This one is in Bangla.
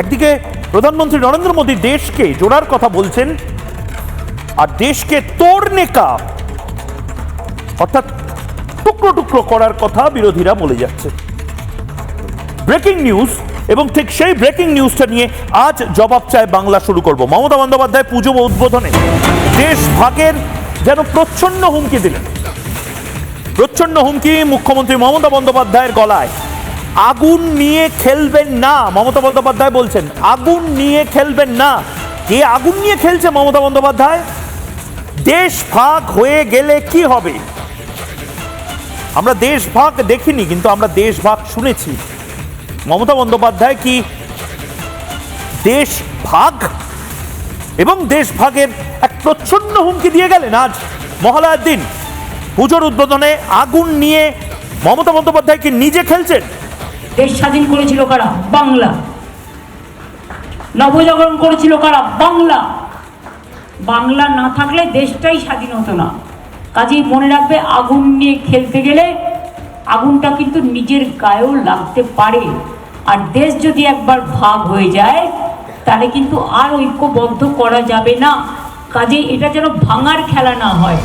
একদিকে প্রধানমন্ত্রী নরেন্দ্র মোদী দেশকে জোড়ার কথা বলছেন, আর দেশকে তোড়নেকা অর্থাৎ টুকরো টুকরো করার কথা বিরোধীরা বলে যাচ্ছে। ব্রেকিং নিউজ, এবং ঠিক সেই ব্রেকিং নিউজটা নিয়ে আজ জবাব চায় বাংলা শুরু করব। মমতা বন্দ্যোপাধ্যায় পুজো উদ্বোধনে দেশ ভাগের যেন প্রচ্ছন্ন হুমকি দিলেন। প্রচ্ছন্ন হুমকি মুখ্যমন্ত্রী মমতা বন্দ্যোপাধ্যায়ের গলায়। আগুন নিয়ে খেলবেন না, মমতা বন্দ্যোপাধ্যায় বলছেন। আগুন নিয়ে খেলবেন না। কে আগুন নিয়ে খেলছে মমতা বন্দ্যোপাধ্যায়? দেশ ভাগ হয়ে গেলে কি হবে? আমরা দেশ ভাগ দেখিনি, কিন্তু আমরা দেশ ভাগ শুনেছি। মমতা বন্দ্যোপাধ্যায় কি দেশ ভাগ? এবং দেশ ভাগের এক প্রচ্ছন্ন হুমকি দিয়ে গেলেন আজ মহালয়ার দিন। পুজোর উদ্বোধনে আগুন নিয়ে মমতা বন্দ্যোপাধ্যায় কি নিজে খেলছেন? দেশ স্বাধীন করেছিল কারা? বাংলা। নবজাগরণ করেছিল কারা? বাংলা। বাংলা না থাকলে দেশটাই স্বাধীন হতো না। কাজেই মনে রাখবে, আগুন নিয়ে খেলতে গেলে আগুনটা কিন্তু নিজের গায়েও লাগতে পারে। আর দেশ যদি একবার ভাগ হয়ে যায়, তাহলে কিন্তু আর ঐক্যবদ্ধ করা যাবে না। কাজেই এটা যেন ভাঙার খেলা না হয়।